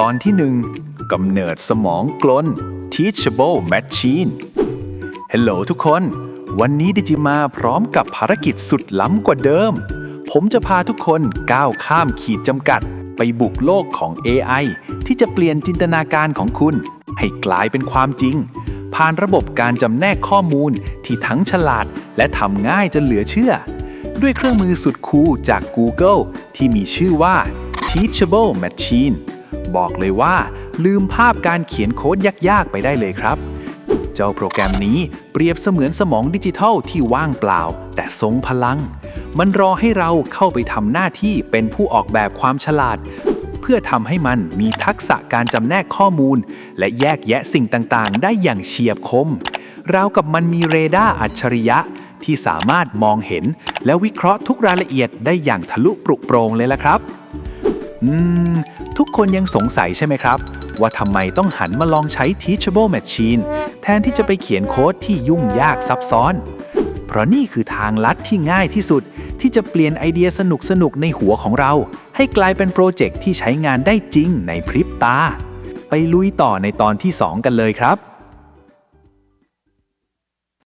ตอนที่หนึ่งกำเนิดสมองกลน Teachable Machine Hello ทุกคน วันนี้ดิจิมาพร้อมกับภารกิจสุดล้ำกว่าเดิม ผมจะพาทุกคนก้าวข้ามขีดจำกัด ไปบุกโลกของ AI ที่จะเปลี่ยนจินตนาการของคุณ ให้กลายเป็นความจริง ผ่านระบบการจำแนกข้อมูลที่ทั้งฉลาดและทำง่ายจนเหลือเชื่อ ด้วยเครื่องมือสุดคูลจาก Google ที่มีชื่อว่า Teachable Machine บอกเลยว่า ลืมภาพการเขียนโค้ดยากๆไปได้เลยครับ เจ้าโปรแกรมนี้เปรียบเสมือนสมองดิจิทัลที่ว่างเปล่า แต่ทรงพลัง มันรอให้เราเข้าไปทำหน้าที่เป็นผู้ออกแบบความฉลาด เพื่อทำให้มันมีทักษะการจำแนกข้อมูล และแยกแยะสิ่งต่างๆ ได้อย่างเฉียบคมราวกับมันมีเรดาร์อัจฉริยะที่สามารถมองเห็น และวิเคราะห์ทุกรายละเอียดได้อย่างทะลุปรุโปรงเลยละครับ อืม ทุกคนยังสงสัยใช่ไหมครับ ว่าทำไมต้องหันมาลองใช้ Teachable Machine แทนที่จะไปเขียนโค้ดที่ยุ่งยากซับซ้อน เพราะนี่คือทางลัดที่ง่ายที่สุด ที่จะเปลี่ยนไอเดียสนุกสนุกในหัวของเรา ให้กลายเป็นโปรเจกต์ที่ใช้งานได้จริงในพริบตา ไปลุยต่อในตอนที่ 2 กันเลยครับ